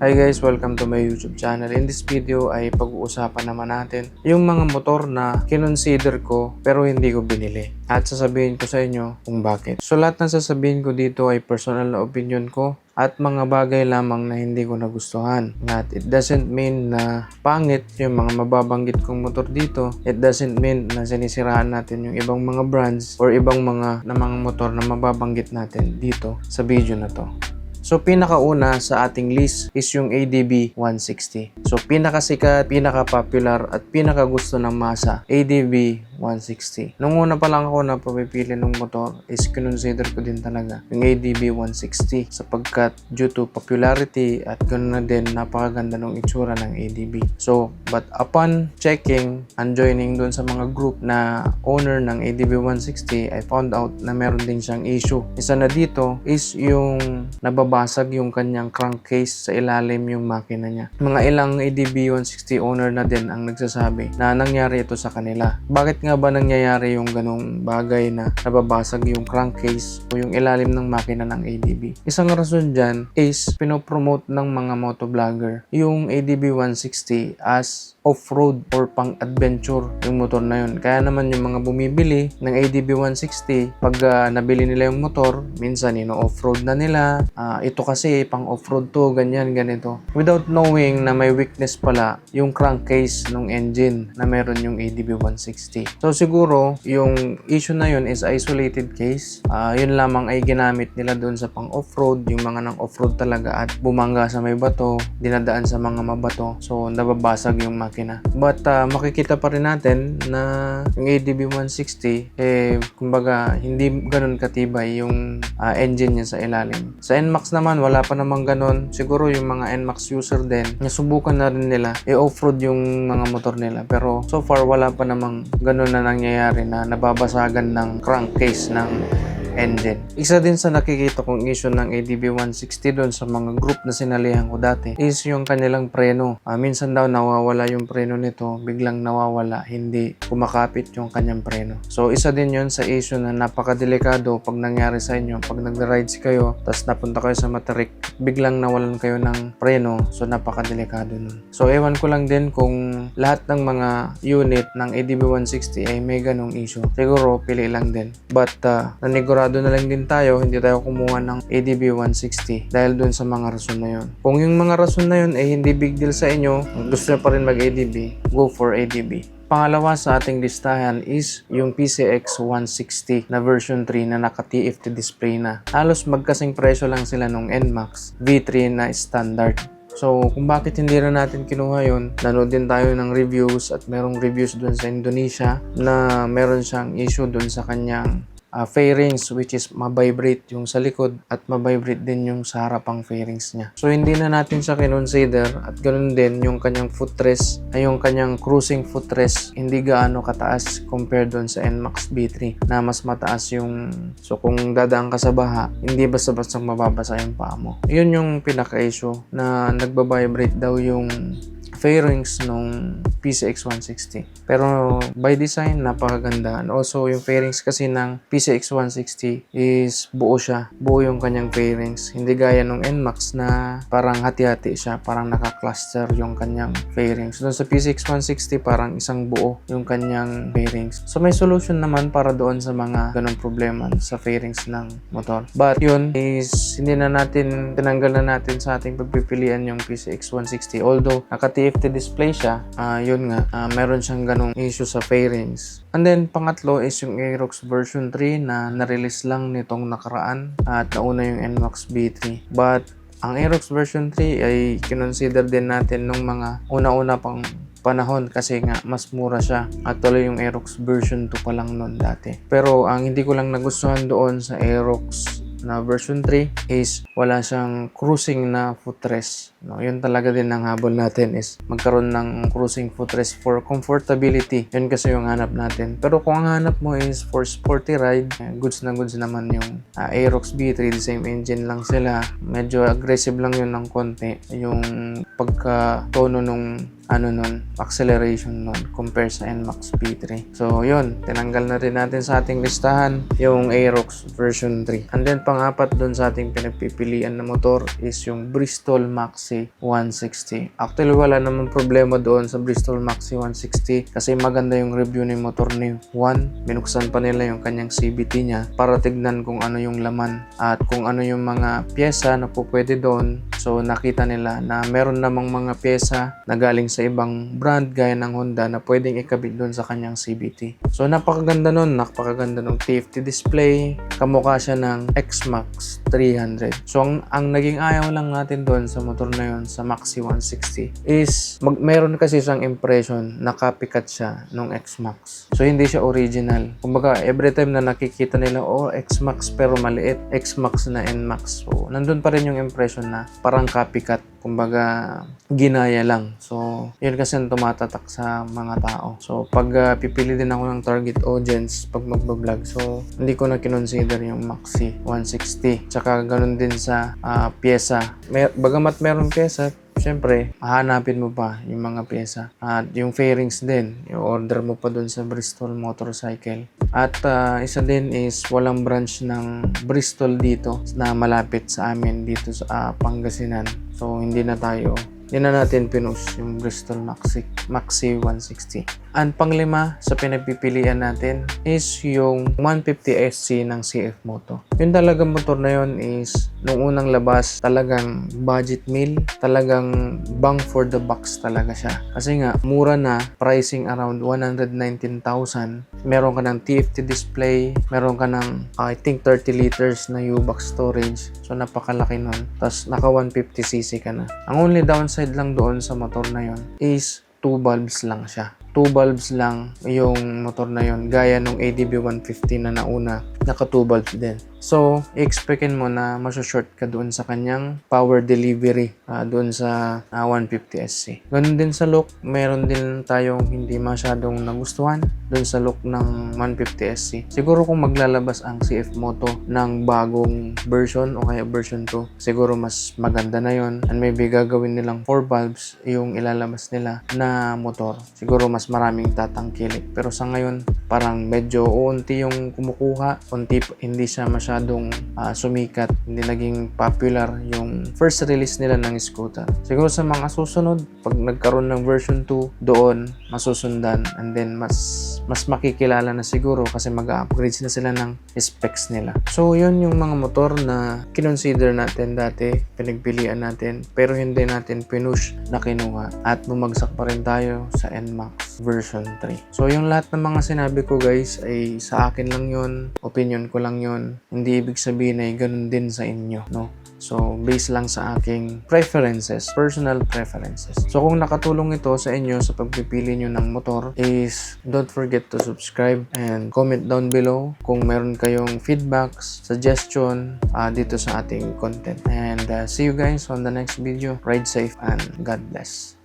Hi guys, welcome to my YouTube channel. In this video ay pag-uusapan naman natin yung mga motor na kinonsider ko pero hindi ko binili. At sasabihin ko sa inyo kung bakit. So lahat ng sasabihin ko dito ay personal na opinion ko at mga bagay lamang na hindi ko nagustuhan. At it doesn't mean na pangit yung mga mababanggit kong motor dito. It doesn't mean na sinisiraan natin yung ibang mga brands or ibang mga na mga motor na mababanggit natin dito sa video na to. So pinakauna sa ating list is yung ADB 160. So pinakasikat, pinaka-popular at pinakagusto ng masa, ADB 160. Nung una pa lang ako na pumipili ng motor is kinonsider ko din talaga yung ADB 160 sapagkat due to popularity at ganoon na din napakaganda ng itsura ng ADB. So but upon checking and joining doon sa mga group na owner ng ADB 160 I found out na meron din siyang issue. Isa na dito is yung nababasag yung kanyang crankcase sa ilalim yung makina niya. Mga ilang ADB 160 owner na din ang nagsasabi na nangyari ito sa kanila. Bakit nga ba nangyayari yung ganong bagay na nababasag yung crankcase o yung ilalim ng makina ng ADB? Isang rason dyan is pinopromote ng mga motovlogger yung ADB 160 as off-road or pang-adventure yung motor na yun. Kaya naman yung mga bumibili ng ADB 160, pag ah, nabili nila yung motor, minsan ino off-road na nila. Ah, ito kasi pang off-road to, ganyan, ganito. Without knowing na may weakness pala yung crankcase ng engine na meron yung ADB 160. So siguro, yung issue na yun is isolated case. Ah, yun lamang ay ginamit nila doon sa pang off-road, yung mga nang off-road talaga at bumangga sa may bato, dinadaan sa mga mabato. So nababasag yung makina. But ah, makikita pa rin natin na yung ADB 160 eh kumbaga hindi ganun katibay yung ah, engine niya sa ilalim. Sa NMAX naman wala pa namang ganun. Siguro yung mga NMAX user din, nasubukan na rin nila i-offroad yung mga motor nila. Pero so far wala pa namang ganun na nangyayari na nababasagan ng crankcase ng engine. Isa din sa nakikita kong issue ng ADB 160 doon sa mga group na sinalihan ko dati is yung kanilang preno. Ah, minsan daw nawawala yung preno nito, biglang nawawala, hindi kumakapit yung kanyang preno. So isa din yon sa issue na napakadelikado pag nangyari sa inyo, pag nag-rides kayo, tapos napunta kayo sa Matarik, biglang nawalan kayo ng preno, so napakadelikado nun. So ewan ko lang din kung lahat ng mga unit ng ADB 160 ay may ganong issue. Siguro pili lang din. But uh, nanigurado na lang din tayo, hindi tayo kumuha ng ADB 160 dahil dun sa mga rason na yun. Kung yung mga rason na yun ay hindi big deal sa inyo, gusto nyo pa rin mag-ADB, go for ADB. Pangalawa sa ating listahan is yung PCX 160 na version 3 na naka-TFT display na. Halos magkasing presyo lang sila nung NMAX V3 na standard. So, kung bakit hindi na natin kinuha yun, nanood din tayo ng reviews at merong reviews dun sa Indonesia na meron siyang issue dun sa kanyang uh, fairings which is mabibrate yung sa likod at mabibrate din yung sa harapang fairings niya. So hindi na natin siya kinonsider at ganoon din yung kanyang footrest ay yung kanyang cruising footrest hindi gaano kataas compared doon sa NMAX B3 na mas mataas yung so kung dadaan ka sa baha hindi basta-basta mababasa yung paa mo. Yun yung pinaka-issue na nagbabibrate daw yung fairings nung PCX 160. Pero by design, napakaganda. And also, yung fairings kasi ng PCX 160 is buo siya. Buo yung kanyang fairings. Hindi gaya nung NMAX na parang hati-hati siya. Parang naka-cluster yung kanyang fairings. Doon sa PCX 160, parang isang buo yung kanyang fairings. So, may solution naman para doon sa mga ganong problema sa fairings ng motor. But yun is hindi na natin, tinanggal na natin sa ating pagpipilian yung PCX 160. Although, naka-TFT display siya, ah, yun nga, ah, meron siyang ganong issue sa fairings. And then, pangatlo is yung Aerox version 3 na na-release lang nitong nakaraan at nauna yung NMAX B3. But, ang Aerox version 3 ay kinonsider din natin nung mga una-una pang panahon kasi nga mas mura siya. Actually yung Aerox version 2 pa lang noon dati. Pero ang hindi ko lang nagustuhan doon sa Aerox na version 3 is wala siyang cruising na footrest. No, yun talaga din ang habol natin is magkaroon ng cruising footrest for comfortability. Yun kasi yung hanap natin. Pero kung ang hanap mo is for sporty ride, eh, goods na goods naman yung uh, Aerox B3, the same engine lang sila. Medyo aggressive lang yun ng konti. Yung pagka-tono nung ano nun, acceleration nun compare sa NMAX P3. So yun, tinanggal na rin natin sa ating listahan yung Aerox version 3. And then pang-apat dun sa ating pinagpipilian na motor is yung Bristol Maxi 160. Actually wala namang problema doon sa Bristol Maxi 160 kasi maganda yung review ng motor ni Juan. Binuksan pa nila yung kanyang CVT niya para tignan kung ano yung laman at kung ano yung mga pyesa na po pwede doon. So nakita nila na meron namang mga pyesa na galing sa ibang brand gaya ng Honda na pwedeng ikabit doon sa kanyang CVT. So napakaganda nun, napakaganda ng TFT display. Kamukha siya ng X-Max 300. So ang, ang naging ayaw lang natin doon sa motor na yun sa Maxi 160 is mag, meron kasi siyang impression na copycat siya nung X-Max. So hindi siya original. Kumbaga every time na nakikita nila oh X-Max pero maliit, X-Max na NMAX. So nandun pa rin yung impression na parang copycat kumbaga ginaya lang. So, yun kasi ang tumatatak sa mga tao. So, pag ah, pipili din ako ng target audience pag magbablog, so hindi ko na kinonsider yung Maxi 160. Tsaka ganun din sa ah, pyesa. May, bagamat meron pyesa, Siyempre, hahanapin mo pa yung mga pyesa. At yung fairings din, i-order mo pa dun sa Bristol Motorcycle. At ah, isa din is walang branch ng Bristol dito na malapit sa amin dito sa ah, Pangasinan. So hindi na tayo hindi na natin pinush yung Bristol Maxi, Maxi 160. Ang panglima sa pinagpipilian natin is yung 150SC ng CF Moto. Yung talagang motor na yun is nung unang labas talagang budget meal, talagang bang for the bucks talaga siya. Kasi nga mura na, pricing around 119,000. Meron ka ng TFT display, meron ka ng I think 30 liters na U-Box storage. So napakalaki nun. Tapos naka 150cc ka na. Ang only downside lang doon sa motor na yon is two bulbs lang siya. Two bulbs lang yung motor na yon gaya nung ADB 150 na nauna naka two bulbs din. So, expectin mo na masusort ka doon sa kanyang power delivery ah, doon sa ah, 150SC. Ganun din sa look, meron din tayong hindi masyadong nagustuhan doon sa look ng 150SC. Siguro kung maglalabas ang CF Moto ng bagong version o kaya version 2, siguro mas maganda na yon and maybe gagawin nilang 4 bulbs yung ilalabas nila na motor. Siguro mas maraming tatangkilik. Pero sa ngayon, parang medyo uunti yung kumukuha, unti hindi siya masyadong ah, sumikat, hindi naging popular yung first release nila ng scooter. Siguro sa mga susunod, pag nagkaroon ng version 2, doon masusundan and then mas mas makikilala na siguro kasi mag-upgrade na sila ng specs nila. So, yun yung mga motor na kinonsider natin dati, pinagpilian natin, pero hindi natin pinush na kinuha at bumagsak pa rin tayo sa NMAX version 3. So, yung lahat ng mga sinabi ko guys ay sa akin lang yun, opinion ko lang yun. Hindi ibig sabihin ay ganun din sa inyo, no? So, based lang sa aking preferences, personal preferences. So, kung nakatulong ito sa inyo sa pagpipili nyo ng motor is don't forget to subscribe and comment down below kung meron kayong feedbacks, suggestion ah, dito sa ating content. And ah, see you guys on the next video. Ride safe and God bless.